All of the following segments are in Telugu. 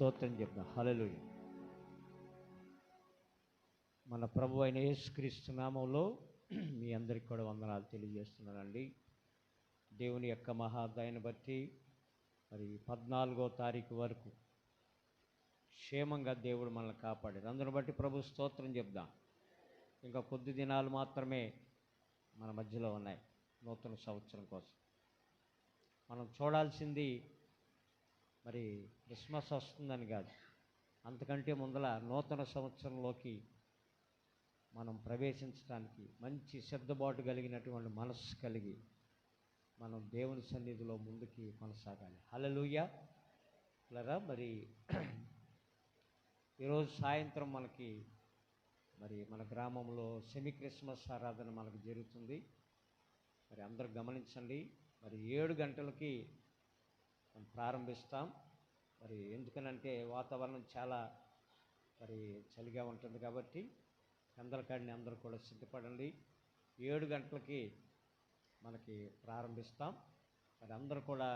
స్తోత్రం చెప్దాం. హలలుయ మన ప్రభు అయిన యేసుక్రీస్తు నామంలో మీ అందరికి కూడా వందనాలు తెలియజేస్తున్నానండి. దేవుని యొక్క మహాదాయని బట్టి మరి పద్నాలుగో తారీఖు వరకు క్షేమంగా దేవుడు మనల్ని కాపాడాడు. అందును బట్టి ప్రభు స్తోత్రం చెప్దాం. ఇంకా కొద్ది దినాలు మాత్రమే మన మధ్యలో ఉన్నాయి నూతన సంవత్సరం కోసం. మనం చూడాల్సింది మరి క్రిస్మస్ వస్తుందని కాదు. అంతకంటే ముందల నూతన సంవత్సరంలోకి మనం ప్రవేశించడానికి మంచి సిద్ధబాటు కలిగినటువంటి మనస్సు కలిగి మనం దేవుని సన్నిధిలో ముందుకి కొనసాగాలి. హలలుయ లరా మరి ఈరోజు సాయంత్రం మనకి మరి మన గ్రామంలో సెమీ క్రిస్మస్ ఆరాధన మనకు జరుగుతుంది. మరి అందరూ గమనించండి. మరి ఏడు గంటలకి మనం ప్రారంభిస్తాం. మరి ఎందుకనంటే వాతావరణం చాలా మరి చలిగా ఉంటుంది కాబట్టి అందరికాడిని అందరూ కూడా సిద్ధపడండి. ఏడు గంటలకి మనకి ప్రారంభిస్తాం. మరి అందరూ కూడా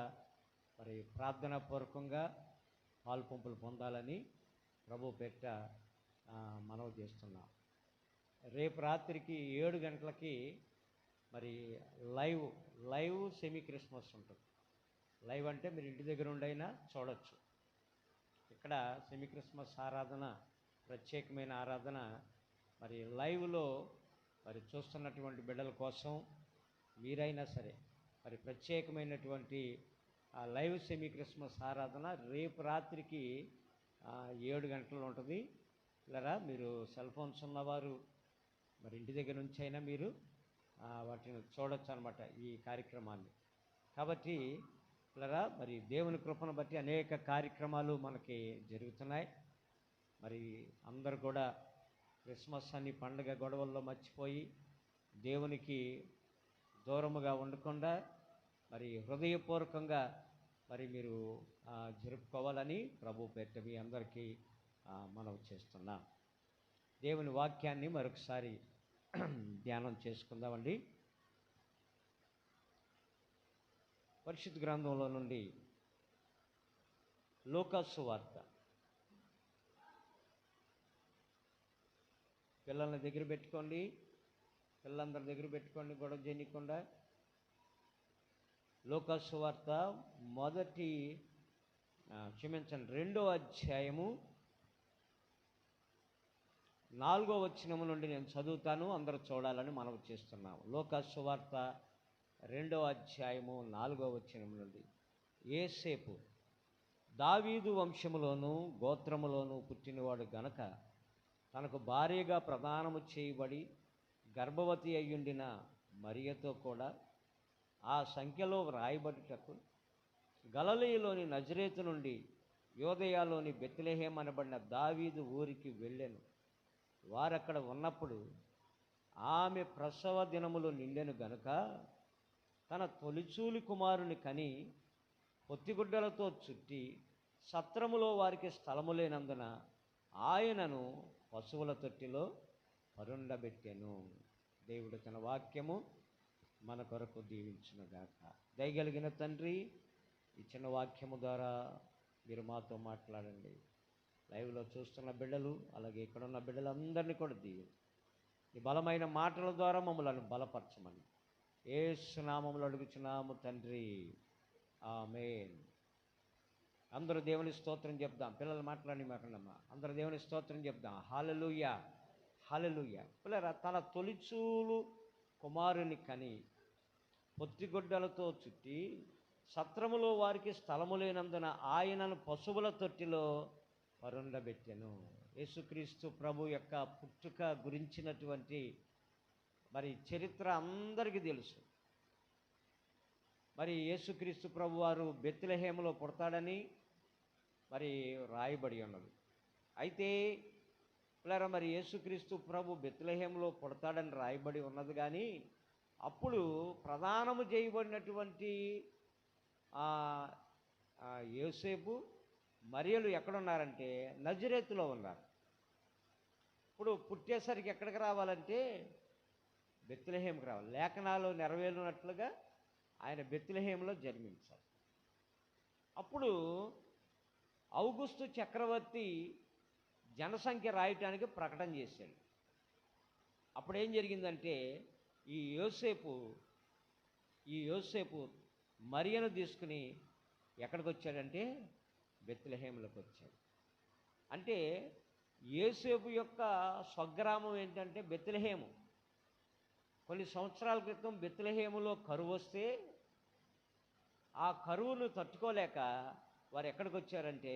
మరి ప్రార్థనాపూర్వకంగా పాలు పంపులు పొందాలని ప్రభు పెట్ట మనవి చేస్తున్నాం. రేపు రాత్రికి ఏడు గంటలకి మరి లైవ్ లైవ్ సెమీ క్రిస్మస్ ఉంటుంది. లైవ్ అంటే మీరు ఇంటి దగ్గర ఉండైనా చూడొచ్చు. ఇక్కడ సెమీ క్రిస్మస్ ఆరాధన ప్రత్యేకమైన ఆరాధన మరి లైవ్లో మరి చూస్తున్నటువంటి బిడ్డల కోసం మీరైనా సరే మరి ప్రత్యేకమైనటువంటి ఆ లైవ్ సెమీ క్రిస్మస్ ఆరాధన రేపు రాత్రికి ఏడు గంటలు ఉంటుంది. ఇలారా మీరు సెల్ ఫోన్స్ ఉన్నవారు మరి ఇంటి దగ్గర నుంచి అయినా మీరు వాటిని చూడొచ్చు అనమాట ఈ కార్యక్రమాన్ని. కాబట్టి పిల్లరా మరి దేవుని కృపను బట్టి అనేక కార్యక్రమాలు మనకి జరుగుతున్నాయి. మరి అందరు కూడా క్రిస్మస్ అని పండుగ గొడవల్లో మర్చిపోయి దేవునికి దూరముగా ఉండకుండా మరి హృదయపూర్వకంగా మరి మీరు జరుపుకోవాలని ప్రభు పేరిట మీ అందరికీ మనం మనవి చేస్తున్నా. దేవుని వాక్యాన్ని మరొకసారి ధ్యానం చేసుకుందామండి. పరిషత్ గ్రంథంలో నుండి లోకాసు వార్త. పిల్లల్ని దగ్గర పెట్టుకోండి. పిల్లలందరి దగ్గర పెట్టుకోండి గొడవ చేయకుండా లోకాసు వార్త మొదటి క్షమించండి రెండో అధ్యాయము. నాలుగో వచ్చినము నుండి నేను చదువుతాను అందరూ చూడాలని మనవి చేస్తున్నాము. లోకాసు వార్త రెండో అధ్యాయము నాలుగో వచనం నుండి. ఏసేపు దావీదు వంశములోను గోత్రములోను పుట్టినవాడు గనక తనకు భార్యగా ప్రదానము చేయబడి గర్భవతి అయ్యుండిన మరియతో కూడా ఆ సంఖ్యలో వ్రాయబడుటకు గలలీలోని నజరేతు నుండి యోదయాలోని బెత్లెహేం అనబడిన దావీదు ఊరికి వెళ్ళెను. వారక్కడ ఉన్నప్పుడు ఆమె ప్రసవ దినములు నిండెను గనుక తన తొలిచూలి కుమారుని కని పొత్తిగుడ్డలతో చుట్టి సత్రములో వారికి స్థలము లేనందున ఆయనను పశువుల తొట్టిలో పరుండబెట్టెను. దేవుడు తన వాక్యము మన కొరకు దీవించునుగాక. దయగలిగిన తండ్రి ఇచ్చిన వాక్యము ద్వారా మీరు మాతో మాట్లాడండి. లైవ్లో చూస్తున్న బిడ్డలు అలాగే ఇక్కడ ఉన్న బిడ్డలందరినీ కూడా దీవి ఈ బలమైన మాటల ద్వారా మమ్మల్ని బలపరచమని. ఏ సునామములు అడుగుచున్నాము తండ్రి. ఆమెన్. అందరూ దేవుని స్తోత్రం చెప్దాం. పిల్లలు మాట్లాడి మాట్లాడమ్మా అందరూ దేవుని స్తోత్రం చెప్దాం. హాలలుయ హాలలుయ పిల్లరా తన తొలిచూలు కుమారుని కని పొత్తిగొడ్డలతో చుట్టి సత్రములో వారికి స్థలము లేనందున ఆయనను పశువుల తొట్టిలో పరుండబెట్టెను. యేసుక్రీస్తు ప్రభు యొక్క పుట్టుక గురించినటువంటి మరి చరిత్ర అందరికీ తెలుసు. మరి యేసుక్రీస్తు ప్రభు వారు బెత్లెహేములో పుడతాడని మరి రాయబడి ఉన్నది. అయితే పిల్లరా మరి యేసుక్రీస్తు ప్రభు బెత్లెహేములో పుడతాడని రాయబడి ఉన్నది కానీ అప్పుడు ప్రధానము చేయబడినటువంటి యోసేపు మరియలు ఎక్కడున్నారంటే నజరేతులో ఉన్నారు. ఇప్పుడు పుట్టేసరికి ఎక్కడికి రావాలంటే బెత్లెహేంకి రావాలి. లేఖనాలు నెరవేరినట్లుగా ఆయన బెత్లెహేంలో జన్మించారు అప్పుడు ఔగుస్తు చక్రవర్తి జనసంఖ్య రాయటానికి ప్రకటన చేశాడు. అప్పుడు ఏం జరిగిందంటే ఈ యోసేపు ఈ యోసేపు మరియను తీసుకుని ఎక్కడికి వచ్చాడంటే బెత్లెహేములకు వచ్చాడు. అంటే యేసేపు యొక్క స్వగ్రామం ఏంటంటే బెత్లహేము. కొన్ని సంవత్సరాల క్రితం బెత్లహేములో కరువు వస్తే ఆ కరువును తట్టుకోలేక వారు ఎక్కడికి వచ్చారంటే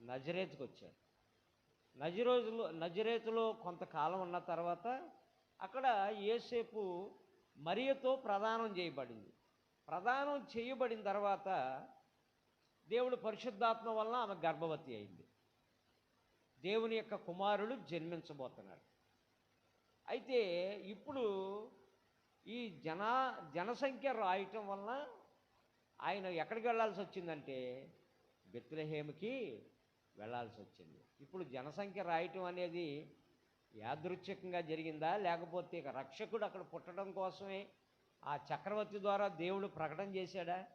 నజరేతుకు వచ్చారు. నజరోజులో నజరేతులో కొంతకాలం ఉన్న తర్వాత అక్కడ ఏసేపు మరియతో ప్రదానం చేయబడింది. ప్రదానం చేయబడిన తర్వాత దేవుడు పరిశుద్ధాత్మ వలన ఆమె గర్భవతి అయింది. దేవుని యొక్క కుమారుడు జన్మించబోతున్నాడు. అయితే ఇప్పుడు ఈ జన జనసంఖ్య రాయటం వలన ఆయన ఎక్కడికి వెళ్ళాల్సి వచ్చిందంటే బెత్లహేముకి వెళ్ళాల్సి వచ్చింది. ఇప్పుడు జనసంఖ్య రాయటం అనేది యాదృచ్ఛికంగా జరిగిందా? లేకపోతే ఇక రక్షకుడు అక్కడ పుట్టడం కోసమే ఆ చక్రవర్తి ద్వారా దేవుడు ప్రకటన చేశాడా?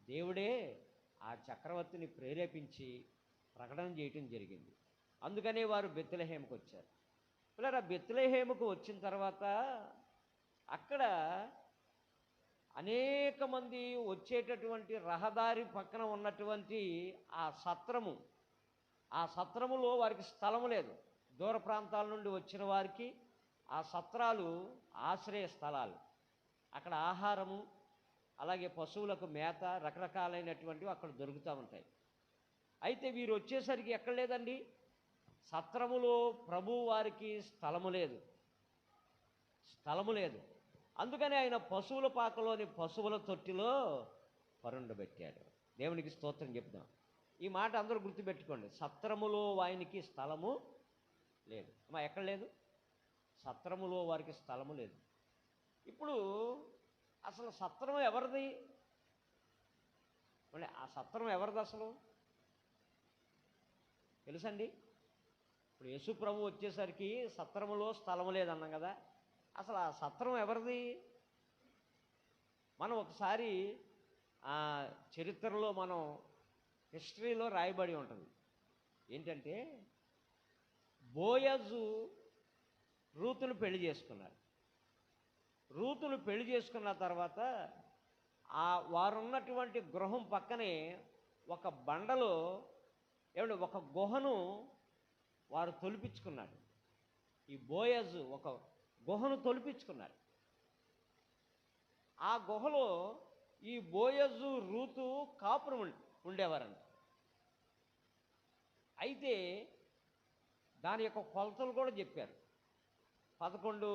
దేవుడే ఆ చక్రవర్తిని ప్రేరేపించి ప్రకటన చేయటం జరిగింది. అందుకనే వారు బెత్లహేమకు వచ్చారు. పిల్లరా బెత్లహేముకు వచ్చిన తర్వాత అక్కడ అనేక మంది వచ్చేటటువంటి రహదారి పక్కన ఉన్నటువంటి ఆ సత్రము ఆ సత్రములో వారికి స్థలము లేదు. దూర ప్రాంతాల నుండి వచ్చిన వారికి ఆ సత్రాలు ఆశ్రయ స్థలాలు. అక్కడ ఆహారము అలాగే పశువులకు మేత రకరకాలైనటువంటివి అక్కడ దొరుకుతూ ఉంటాయి. అయితే వీరు వచ్చేసరికి ఎక్కడ లేదండి? సత్రములో ప్రభు వారికి స్థలము లేదు. స్థలము లేదు. అందుకని ఆయన పశువుల పాకలోని పశువుల తొట్టిలో పరుండబెట్టాడు దేవునికి స్తోత్రం చెప్దాం. ఈ మాట అందరూ గుర్తుపెట్టుకోండి. సత్రములో ఆయనకి స్థలము లేదు. అమ్మా ఎక్కడ లేదు? సత్రములో వారికి స్థలము లేదు. ఇప్పుడు అసలు సత్రం ఎవరిది? మళ్ళీ ఆ సత్రం ఎవరిది అసలు? తెలుసండి? ఇప్పుడు యేసుప్రభు వచ్చేసరికి సత్రములో స్థలము లేదన్నాం కదా. అసలు ఆ సత్రం ఎవరిది? మనం ఒకసారి ఆ చరిత్రలో మనం హిస్టరీలో రాయబడి ఉంటుంది. ఏంటంటే బోయజు రూతును పెళ్ళి చేసుకున్నారు రూతును పెళ్ళి చేసుకున్న తర్వాత ఆ వారు ఉన్నటువంటి గృహం పక్కనే ఒక బండలో ఏమంటే ఒక గుహను వారు తొలిపించుకున్నాడు ఈ బోయజు ఒక గుహను తొలిపించుకున్నారు. ఆ గుహలో ఈ బోయజు రూతు కాపురం ఉండేవారంట. అయితే దాని యొక్క కొలతలు కూడా చెప్పారు. పదకొండు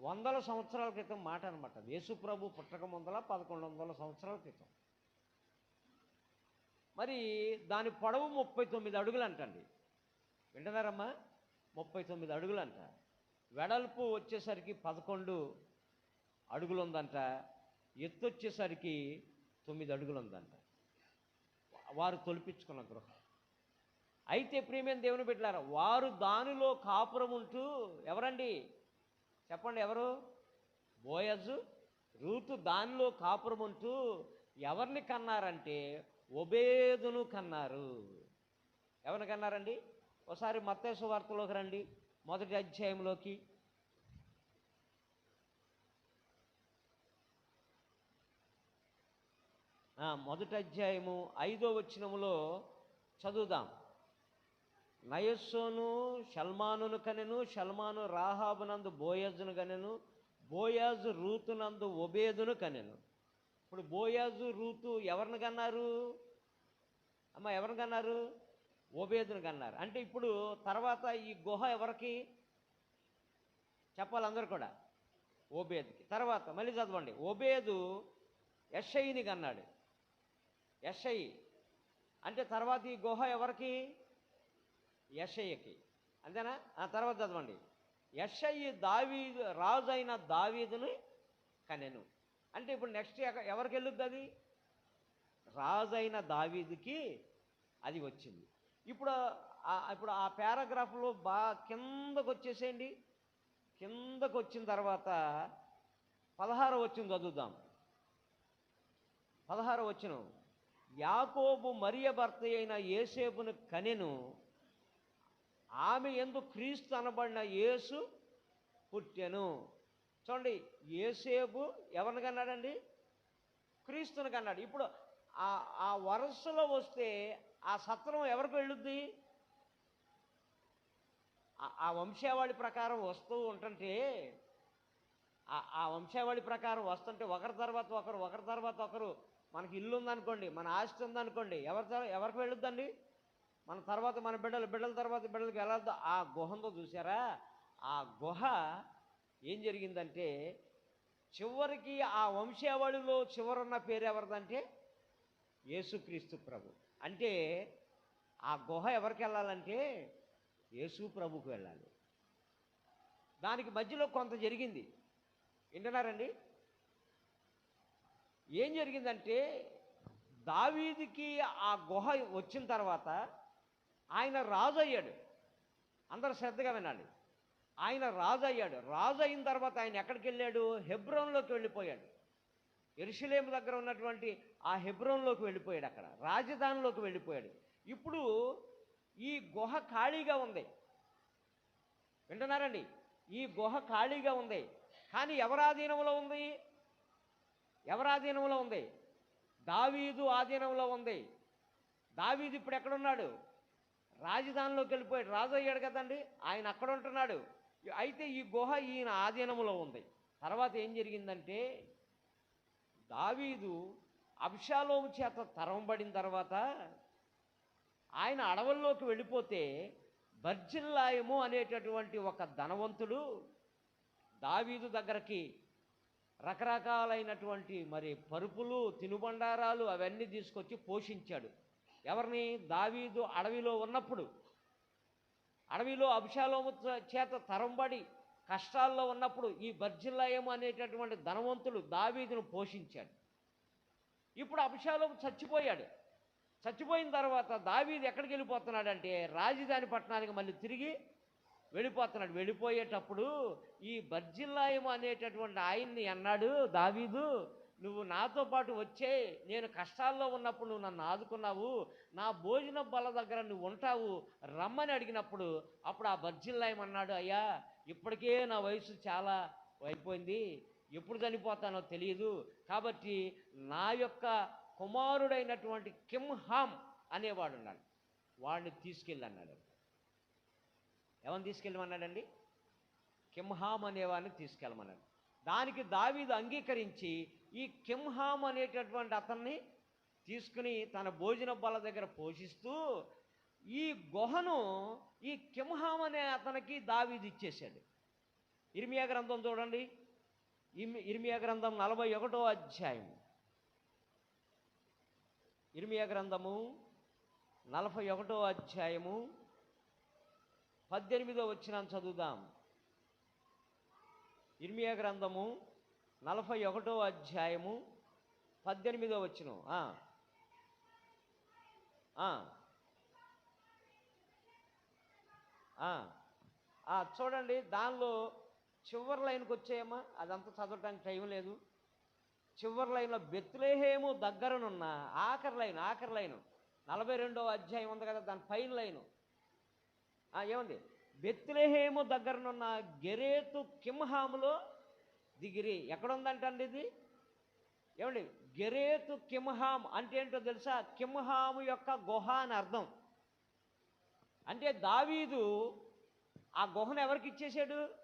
వందల సంవత్సరాల క్రితం మాట అనమాట యేసుప్రభు పుట్టక ముందల పదకొండు వందల సంవత్సరాల క్రితం. మరి దాని పొడవు ముప్పై తొమ్మిది అడుగులు అంటండి వింటున్నారమ్మా? ముప్పై తొమ్మిది అడుగులు అంట వెడల్పు వచ్చేసరికి పదకొండు అడుగులు ఉందంట ఎత్తు వచ్చేసరికి తొమ్మిది అడుగులు ఉందంట వారు తొలిపించుకున్న గృహం. అయితే ప్రియమైన దేవుని పెట్టారు వారు దానిలో కాపురం ఉంటూ ఎవరండి? చెప్పండి ఎవరు? బోయజు రూతు దానిలో కాపురం ఉంటూ ఎవరిని కన్నారంటే ఒబేదును కన్నారు. ఎవరిని కన్నారండి? ఒకసారి మత్తేసు వార్తలోకి రండి. మొదటి అధ్యాయంలోకి. మొదటి అధ్యాయము ఐదో వచ్చినములో చదువుదాం. నయస్సోను షల్మానును కనెను షల్మాను రాహాబునందు బోయజును కనెను బోయాజు రూతునందు ఒబేదును కనెను. ఇప్పుడు బోయాజు రూతు ఎవరిని కన్నారు? అమ్మ ఎవరిని కన్నారు? ఓబేదును అన్నారు అంటే ఇప్పుడు తర్వాత ఈ గుహ ఎవరికి? చెప్పాలి అందరు కూడా. ఓబేద్కి. తర్వాత మళ్ళీ చదవండి. ఓబేదు యషయిని అన్నాడు యషయి అంటే తర్వాత ఈ గుహ ఎవరికి? యషయ్యకి అంతేనా? ఆ తర్వాత చదవండి. యషయ్యి దావీదు రాజు అయిన దావీదుని కనెను అంటే ఇప్పుడు నెక్స్ట్ ఎవరికి వెళ్ళుద్ది అది? రాజు అయిన దావీదుకి అది వచ్చింది. ఇప్పుడు ఇప్పుడు ఆ పారాగ్రాఫ్లో బా కిందకు వచ్చేసేయండి కిందకు వచ్చిన తర్వాత పదహారు వచ్చిన చదువుదాం. పదహారు వచ్చిన యాకోబు మరియ భర్త అయిన ఏసేపును కనెను. ఆమె ఎందు క్రీస్తు అనబడిన యేసు పుట్టెను. చూడండి ఏసేపు ఎవరిని కన్నాడండి? క్రీస్తుని కన్నాడు. ఇప్పుడు ఆ ఆ వరుసలో వస్తే ఆ సత్రం ఎవరికి వెళ్ళుద్ది? ఆ- వంశావళి ప్రకారం వస్తూ ఉంటుంటే ఆ- వంశావళి ప్రకారం వస్తుంటే ఒకరి తర్వాత ఒకరు ఒకరి తర్వాత ఒకరు మనకి ఇల్లు ఉందనుకోండి మన ఆస్తి ఉందనుకోండి ఎవరి ఎవరికి వెళ్ళొద్దండి? మన తర్వాత మన బిడ్డలు బిడ్డల తర్వాత బిడ్డలకి వెళ్ళొద్దు. ఆ గుహంతో చూసారా ఆ గుహ ఏం జరిగిందంటే చివరికి ఆ వంశావళిలో చివరున్న పేరు ఎవరిదంటే యేసుక్రీస్తు ప్రభు. అంటే ఆ గుహ ఎవరికి వెళ్ళాలంటే యేసు ప్రభుకు వెళ్ళాలి. దానికి మధ్యలో కొంత జరిగింది. వింటున్నారండి? ఏం జరిగిందంటే దావీదికి ఆ గుహ వచ్చిన తర్వాత ఆయన రాజు అయ్యాడు అందరు శ్రద్ధగా వినాలి. ఆయన రాజు అయ్యాడు రాజు అయిన తర్వాత ఆయన ఎక్కడికి వెళ్ళాడు? హెబ్రోన్లోకి వెళ్ళిపోయాడు. ఎరుషలేం దగ్గర ఉన్నటువంటి ఆ హెబ్రోన్లోకి వెళ్ళిపోయాడు అక్కడ రాజధానిలోకి వెళ్ళిపోయాడు. ఇప్పుడు ఈ గుహ ఖాళీగా ఉంది. వింటున్నారండి? ఈ గుహ ఖాళీగా ఉంది. కానీ ఎవరాధీనంలో ఉంది? ఎవరాధీనంలో ఉంది? దావీదు ఆధీనంలో ఉంది. దావీదు ఇప్పుడు ఎక్కడున్నాడు? రాజధానిలోకి వెళ్ళిపోయాడు. రాజు అయ్యాడు కదండి. ఆయన అక్కడ ఉంటున్నాడు. అయితే ఈ గుహ ఈయన ఆధీనంలో ఉంది. తర్వాత ఏం జరిగిందంటే దావీదు అబ్షాలోము చేత తరంబడిన తర్వాత ఆయన అడవుల్లోకి వెళ్ళిపోతే బర్జిల్లాయము అనేటటువంటి ఒక ధనవంతుడు దావీదు దగ్గరికి రకరకాలైనటువంటి మరి పరుపులు తినుబండారాలు అవన్నీ తీసుకొచ్చి పోషించాడు. ఎవరిని? దావీదు అడవిలో ఉన్నప్పుడు. అడవిలో అభిషాలోము చేత తరంబడి కష్టాల్లో ఉన్నప్పుడు ఈ బర్జిల్లాయము అనేటటువంటి ధనవంతుడు దావీదును పోషించాడు. ఇప్పుడు అభిషాలం చచ్చిపోయాడు. చచ్చిపోయిన తర్వాత దావీది ఎక్కడికి వెళ్ళిపోతున్నాడంటే రాజధాని పట్టణానికి మళ్ళీ తిరిగి వెళ్ళిపోతున్నాడు. వెళ్ళిపోయేటప్పుడు ఈ బర్జిల్లాయము అనేటటువంటి ఆయన్ని అన్నాడు దావీదు నువ్వు నాతో పాటు వచ్చే నేను కష్టాల్లో ఉన్నప్పుడు నువ్వు నన్ను ఆదుకున్నావు నా భోజన బల దగ్గర నువ్వు ఉంటావు రమ్మని అడిగినప్పుడు అప్పుడు ఆ బర్జిల్లాయం అన్నాడు అయ్యా ఇప్పటికే నా వయసు చాలా అయిపోయింది. ఎప్పుడు చనిపోతానో తెలియదు కాబట్టి నా యొక్క కుమారుడైనటువంటి కిమ్హామ్ అనేవాడు ఉన్నాడు. వాడిని తీసుకెళ్ళన్నాడు. ఎవరిని తీసుకెళ్ళమన్నాడండి? కిమ్హామ్ అనేవాడిని తీసుకెళ్ళమన్నాడు. దానికి దావీదు అంగీకరించి ఈ కిమ్హామ్ అనేటటువంటి అతన్ని తీసుకుని తన భోజన బల దగ్గర పోషిస్తూ ఈ గుహను ఈ కింహాం అనే అతనికి దావీది ఇచ్చేశాడు. ఇర్మియా గ్రంథం చూడండి. ఇర్మియా గ్రంథం నలభై ఒకటో అధ్యాయం. ఇర్మియా గ్రంథము నలభై ఒకటో అధ్యాయము పద్దెనిమిదో వచ్చిన చదువుదాం. ఇర్మియా గ్రంథము నలభై ఒకటో అధ్యాయము పద్దెనిమిదో వచ్చిన చూడండి దానిలో చివరి లైన్కి వచ్చేయమ్మా. అదంతా చదవటానికి టైం లేదు. చివరి లైన్లో బెత్తులేహేమో దగ్గరనున్న ఆఖరి లైన్ ఆఖరి లైను. నలభై రెండవ అధ్యాయం ఉంది కదా దాని పైన లైను. ఏముంది బెత్తులేహేమో దగ్గరనున్న గెరేతు కిమ్హాములో దిగిరి. ఎక్కడుందంటండి ఇది? ఏమండి? గెరేతు కిమ్హామ్ అంటే ఏంటో తెలుసా? కిమ్హాము యొక్క గుహ అని అర్థం. అంటే దావీదు ఆ గుహను ఎవరికి ఇచ్చేశాడు?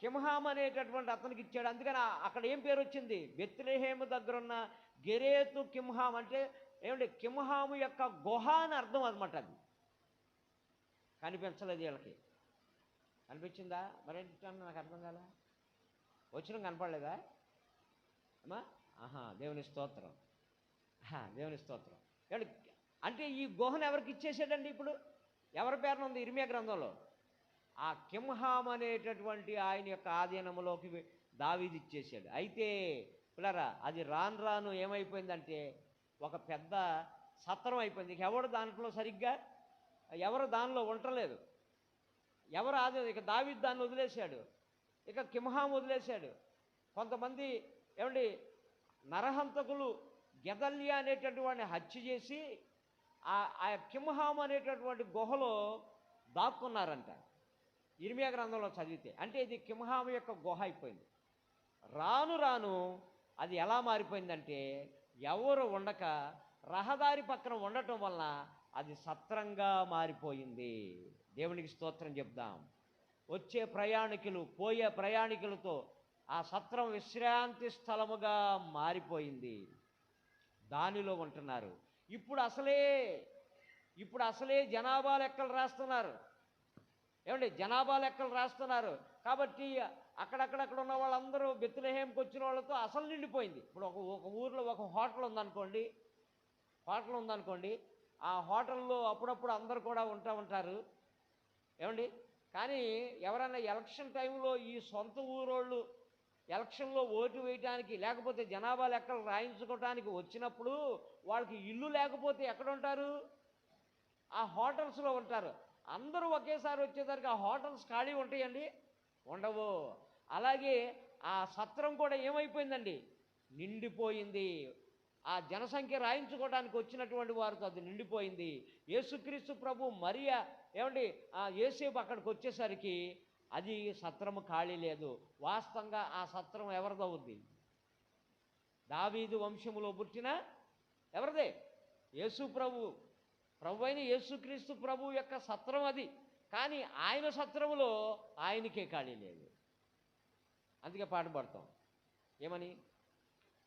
కిమ్హామ్ అనేటటువంటి అతనికి ఇచ్చాడు. అందుకని అక్కడ ఏం పేరు వచ్చింది? బెత్లెహేము దగ్గరున్న గెరేతు కింహామ్ అంటే ఏమండి? కిమ్హాము యొక్క గుహ అని అర్థం అనమాట అది. కనిపించలేదు వీళ్ళకి. కనిపించిందా? మరేంటి నాకు అర్థం కాలే? వచ్చిన కనపడలేదా? అమ్మా ఆహా దేవుని స్తోత్రం. దేవుని స్తోత్రం. అంటే ఈ గుహను ఎవరికి ఇచ్చేసాడండి ఇప్పుడు? ఎవరి పేరున ఉంది ఇర్మియా గ్రంథంలో. ఆ కింహాం అనేటటువంటి ఆయన యొక్క ఆధీనంలోకి దావీది ఇచ్చేసాడు అయితే పిల్లరా అది రాను రాను ఏమైపోయిందంటే ఒక పెద్ద సత్రం అయిపోయింది. ఇక ఎవడు దాంట్లో సరిగ్గా? ఎవరు దానిలో ఉండలేదు. ఎవరు ఆది ఇక దావీద్ దాన్ని వదిలేశాడు. ఇక కింహాం వదిలేశాడు. కొంతమంది ఏమండి నరహంతకులు గెదల్య అనేటటువంటి హత్య చేసి ఆ కింహాం అనేటటువంటి గుహలో దాక్కున్నారంట. ఇర్మియా గ్రంథంలో చదివితే అంటే ఇది కింహాం యొక్క గుహ అయిపోయింది. రాను రాను అది ఎలా మారిపోయిందంటే ఎవరు ఉండక రహదారి పక్కన ఉండటం వలన అది సత్రంగా మారిపోయింది. దేవునికి స్తోత్రం చెప్దాం. వచ్చే ప్రయాణికులు పోయే ప్రయాణికులతో ఆ సత్రం విశ్రాంతి స్థలముగా మారిపోయింది. దానిలో ఉంటున్నారు ఇప్పుడు అసలే ఇప్పుడు అసలే జనాభా లెక్కలు రాస్తున్నారు. ఏమండి జనాభా లెక్కలు రాస్తున్నారు. కాబట్టి అక్కడక్కడక్కడ ఉన్న వాళ్ళందరూ బెత్తులహేమ్కి వచ్చిన వాళ్ళతో అసలు నిండిపోయింది. ఇప్పుడు ఒక ఒక ఊర్లో ఒక హోటల్ ఉందనుకోండి హోటల్ ఉందనుకోండి ఆ హోటల్లో అప్పుడప్పుడు అందరు కూడా ఉంటూ ఉంటారు. ఏమండి? కానీ ఎవరైనా ఎలక్షన్ టైంలో ఈ సొంత ఊరోళ్ళు ఎలక్షన్లో ఓటు వేయటానికి లేకపోతే జనాభా లెక్కలు రాయించుకోవటానికి వచ్చినప్పుడు వాళ్ళకి ఇల్లు లేకపోతే ఎక్కడ ఉంటారు ఆ హోటల్స్లో ఉంటారు. అందరూ ఒకేసారి వచ్చేసరికి ఆ హోటల్స్ ఖాళీ ఉంటాయండి? ఉండవు. అలాగే ఆ సత్రం కూడా ఏమైపోయిందండి? నిండిపోయింది. ఆ జనసంఖ్య రాయించుకోవడానికి వచ్చినటువంటి వారితో అది నిండిపోయింది. యేసుక్రీస్తు ప్రభు మరియా ఏమండి? ఆ ఏసేపు అక్కడికి వచ్చేసరికి అది సత్రము ఖాళీ లేదు. వాస్తవంగా ఆ సత్రం ఎవరిదో ఉంది? దావీదు వంశములో పుట్టిన ఎవరిదే? యేసు ప్రభు. ప్రభు అయిన యేసుక్రీస్తు ప్రభు యొక్క సత్రం అది. కానీ ఆయన సత్రములో ఆయనకే ఖాళీ లేదు. అందుకే పాట పాడతాం. ఏమని?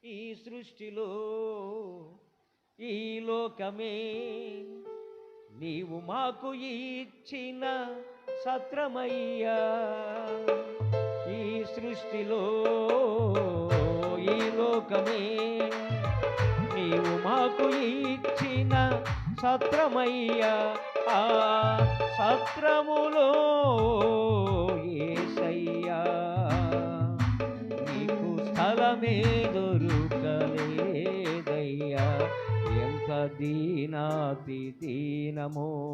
ఈ సృష్టిలో ఈ లోకమే నీవు మాకు ఇచ్చిన సత్రమయ్యా. ఈ సృష్టిలో ఈ లోకమే. నీవు మాకు ఇచ్చిన సత్రమయ్యా. ఆ సత్రములో ఏసయ్యా. నీకు స్థలమే దొరుకలేదయ్యా. ఎంత దీనాతి దీనమో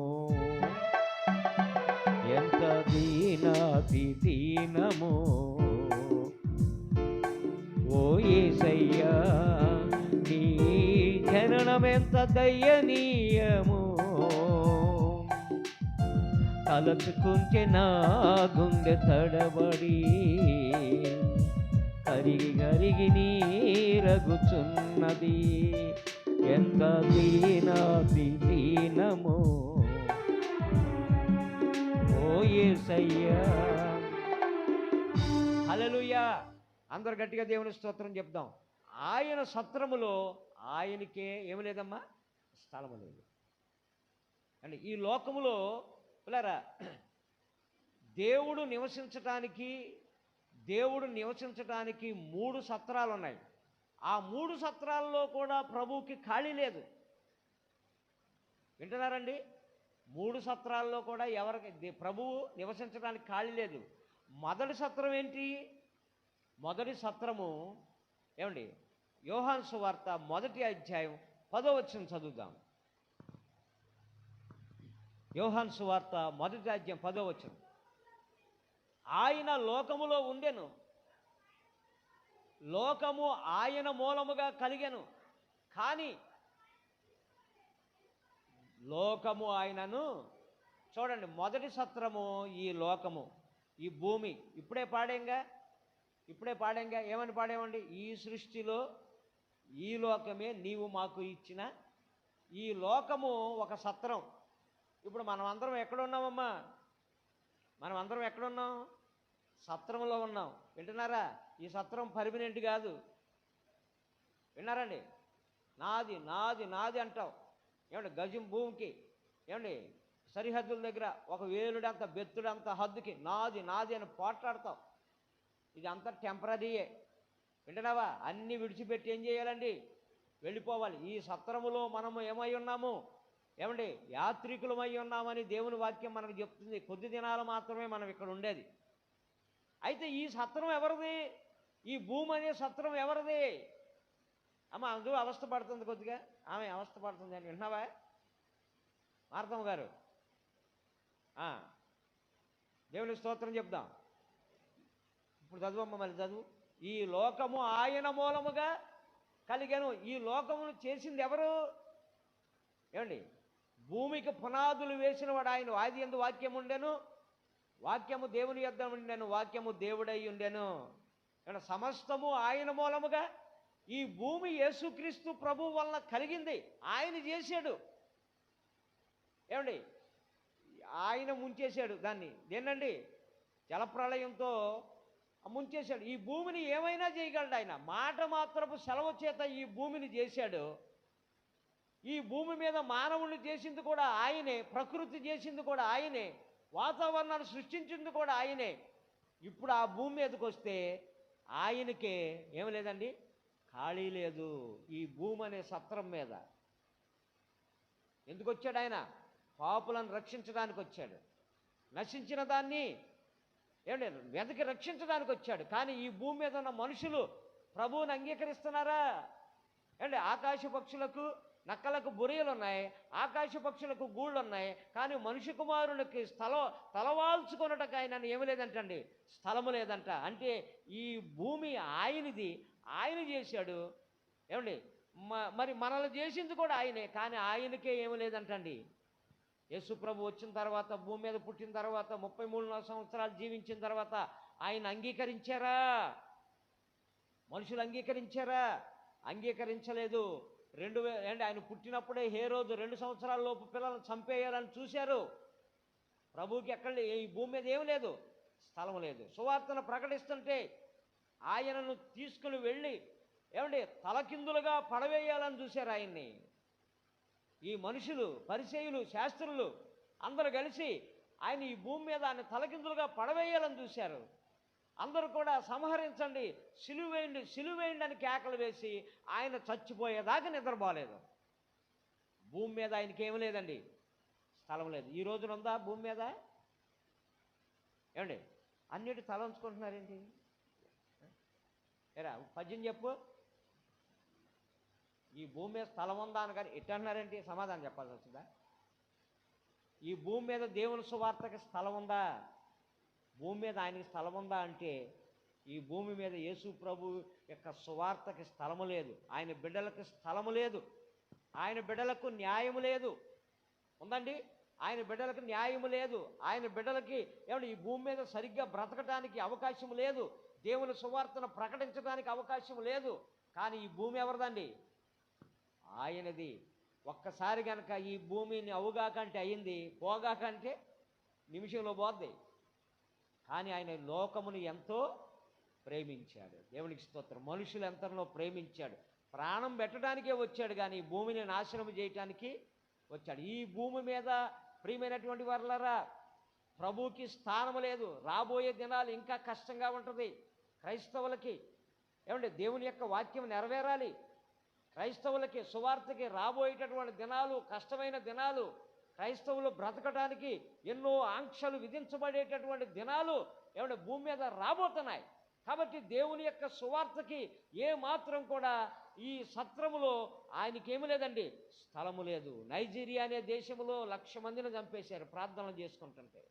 ఎంత దీనాతి దీనమో ఓ ఏసయ్యా నీ జననమెంత దయనీయమో. తలచుకుంటే నా గుండె తడబడి కరిగి కరిగి నీరగుచున్నది. ఎంత దీనాతి దీనమో ఏసయ్యా హల్లెలూయా. అందరు గట్టిగా దేవుని స్తోత్రం చెప్దాం. ఆయన సత్రములో ఆయనకే ఏమి లేదమ్మా? స్థలము లేదు. అండ్ ఈ లోకములో పిల్లరా దేవుడు నివసించటానికి దేవుడు నివసించటానికి మూడు సత్రాలు ఉన్నాయి ఆ మూడు సత్రాల్లో కూడా ప్రభువుకి ఖాళీ లేదు. వింటున్నారండి? మూడు సత్రాల్లో కూడా ఎవరికి ప్రభువు నివసించడానికి ఖాళీ లేదు. మొదటి సత్రం ఏంటి? మొదటి సత్రము ఏమండి? యోహాన్ సువార్త మొదటి అధ్యాయం పదో వచ్చిన చదువుదాం. యోహాన్ సువార్త మొదటి అధ్యాయం పదో వచ్చిన ఆయన లోకములో ఉండెను. లోకము ఆయన మూలముగా కలిగెను. కానీ లోకము ఆయనను చూడండి మొదటి సత్రము ఈ లోకము ఈ భూమి. ఇప్పుడే పాడేంగా? ఇప్పుడే పాడేంగా? ఏమని పాడేమండి? ఈ సృష్టిలో ఈ లోకమే నీవు మాకు ఇచ్చిన ఈ లోకము ఒక సత్రం. ఇప్పుడు మనం అందరం ఎక్కడున్నామమ్మా? మనం అందరం ఎక్కడున్నాం? సత్రంలో ఉన్నాం. వింటున్నారా? ఈ సత్రం పర్మినెంట్ కాదు. విన్నారండి? నాది నాది నాది అంటావు ఏమండి గజం భూమికి ఏమండి సరిహద్దుల దగ్గర ఒక వేలుడంత బెత్తుడంత హద్దుకి నాది నాది అని పోట్లాడతావు ఇది అంతా టెంపరీయే. వింటున్నావా? అన్నీ విడిచిపెట్టి ఏం చేయాలండి? వెళ్ళిపోవాలి. ఈ సత్రములో మనము ఏమై ఉన్నాము? ఏమండి యాత్రికులమై ఉన్నామని దేవుని వాక్యం మనకు చెప్తుంది. కొద్ది దినాలు మాత్రమే మనం ఇక్కడ ఉండేది. అయితే ఈ సత్రం ఎవరిది? ఈ భూమి అనే సత్రం ఎవరిది? అమ్మ అందరూ అవస్థ పడుతుంది కొద్దిగా. ఆమె అవస్థ పడుతుంది అని విన్నావా? మార్తమ్మ గారు. దేవుని స్తోత్రం చెప్దాం. ఇప్పుడు చదువమ్మ మళ్ళీ చదువు. ఈ లోకము ఆయన మూలముగా కలిగాను. ఈ లోకమును చేసింది ఎవరు? ఏమండి? భూమికి పునాదులు వేసిన వాడు ఆయన ఆది ఎందు వాక్యం ఉండెను? వాక్యము దేవుని యొద్ద ఉండెను. వాక్యము దేవుడై ఉండెను. సమస్తము ఆయన మూలముగా ఈ భూమి యేసుక్రీస్తు ప్రభు వలన కలిగింది. ఆయన చేశాడు. ఏమండి? ఆయన ముంచేశాడు దాన్ని. దేనండి జలప్రళయంతో ముంచేశాడు. ఈ భూమిని ఏమైనా చేయగలడు ఆయన. మాట మాత్రపు సెలవు చేత ఈ భూమిని చేశాడు. ఈ భూమి మీద మానవుని చేసింది కూడా ఆయనే. ప్రకృతి చేసింది కూడా ఆయనే. వాతావరణాన్ని సృష్టించింది కూడా ఆయనే. ఇప్పుడు ఆ భూమి మీదకి వస్తే ఆయనకే ఏం లేదండి? ఖాళీ లేదు ఈ భూమి అనే సత్రం మీద. ఎందుకు వచ్చాడు ఆయన? పాపులను రక్షించడానికి వచ్చాడు. నశించిన దాన్ని ఏమండి? వెతకి రక్షించడానికి వచ్చాడు. కానీ ఈ భూమి మీద ఉన్న మనుషులు ప్రభువుని అంగీకరిస్తున్నారా? ఏమండి? ఆకాశ పక్షులకు నక్కలకు బురియలు ఉన్నాయి ఆకాశ పక్షులకు గూళ్ళు ఉన్నాయి కానీ మనిషి కుమారునికి స్థలం తలవాల్చుకున్నటకు ఆయన ఏమి లేదంటండి? స్థలము లేదంట. అంటే ఈ భూమి ఆయనది ఆయన చేశాడు. ఏమండి? మ- మరి మనల్ని చేసింది కూడా ఆయనే కానీ ఆయనకే ఏమి లేదంటండి. యేసు ప్రభు వచ్చిన తర్వాత భూమి మీద పుట్టిన తర్వాత ముప్పై మూడున్నర సంవత్సరాలు జీవించిన తర్వాత ఆయన అంగీకరించారా? మనుషులు అంగీకరించారా? అంగీకరించలేదు. రెండు అంటే ఆయన పుట్టినప్పుడే హే రోజు రెండు సంవత్సరాల లోపు పిల్లలను చంపేయాలని చూశారు. ప్రభువుకి ఎక్కడ ఈ భూమి మీద ఏం లేదు స్థలం లేదు. సువార్తను ప్రకటిస్తుంటే ఆయనను తీసుకుని వెళ్ళి ఏమండి తలకిందులుగా పడవేయాలని చూశారు ఆయన్ని. ఈ మనుషులు పరిచయులు శాస్త్రులు అందరూ కలిసి ఆయన ఈ భూమి మీద ఆయన తలకిందులుగా పడవేయాలని చూశారు. అందరూ కూడా సంహరించండి సిలువేయండి సిలువేయండి అని కేకలు వేసి ఆయన చచ్చిపోయేదాకా నిద్రపోలేదు. భూమి మీద ఆయనకి ఏమి లేదండి స్థలం లేదు. ఈ రోజున ఉందా భూమి మీద? ఏమండి అన్నిటి తల ఎరా ఏరా పద్యం చెప్పు. ఈ భూమి మీద స్థలం ఉందా అని కానీ ఎట్టన్నారంటే సమాధానం చెప్పాల్సి వచ్చిందా ఈ భూమి మీద దేవుని సువార్తకి స్థలం ఉందా? భూమి మీద ఆయనకి స్థలం ఉందా అంటే ఈ భూమి మీద యేసు ప్రభు యొక్క సువార్తకి స్థలము లేదు. ఆయన బిడ్డలకు స్థలము లేదు. ఆయన బిడ్డలకు న్యాయము లేదు. ఉందండి? ఆయన బిడ్డలకు న్యాయము లేదు. ఆయన బిడ్డలకి ఏమంటే ఈ భూమి మీద సరిగ్గా బ్రతకటానికి అవకాశం లేదు. దేవుని సువార్తను ప్రకటించడానికి అవకాశం లేదు. కానీ ఈ భూమి ఎవరిదండి? ఆయనది. ఒక్కసారి కనుక ఈ భూమిని అవుగాకంటే అయింది పోగాకంటే నిమిషంలో పోద్ది. కానీ ఆయన లోకమును ఎంతో ప్రేమించాడు. దేవునికి స్తోత్రం. మనుషులు ఎంతలో ప్రేమించాడు. ప్రాణం పెట్టడానికే వచ్చాడు కానీ ఈ భూమిని నాశనం చేయటానికి వచ్చాడు. ఈ భూమి మీద ప్రియమైనటువంటి వర్లరా ప్రభుకి స్థానం లేదు. రాబోయే దినాలు ఇంకా కష్టంగా ఉంటుంది. క్రైస్తవులకి ఏమంటే దేవుని యొక్క వాక్యం నెరవేరాలి. క్రైస్తవులకి సువార్తకి రాబోయేటటువంటి దినాలు కష్టమైన దినాలు క్రైస్తవులు బ్రతకడానికి ఎన్నో ఆంక్షలు విధించబడేటటువంటి దినాలు ఏమంటే భూమి మీద రాబోతున్నాయి. కాబట్టి దేవుని యొక్క సువార్తకి ఏ మాత్రం కూడా ఈ సత్రములో ఆయనకి లేదండి స్థలము లేదు. నైజీరియా అనే దేశంలో లక్ష మందిని చంపేశారు ప్రార్థనలు చేసుకుంటుంటే.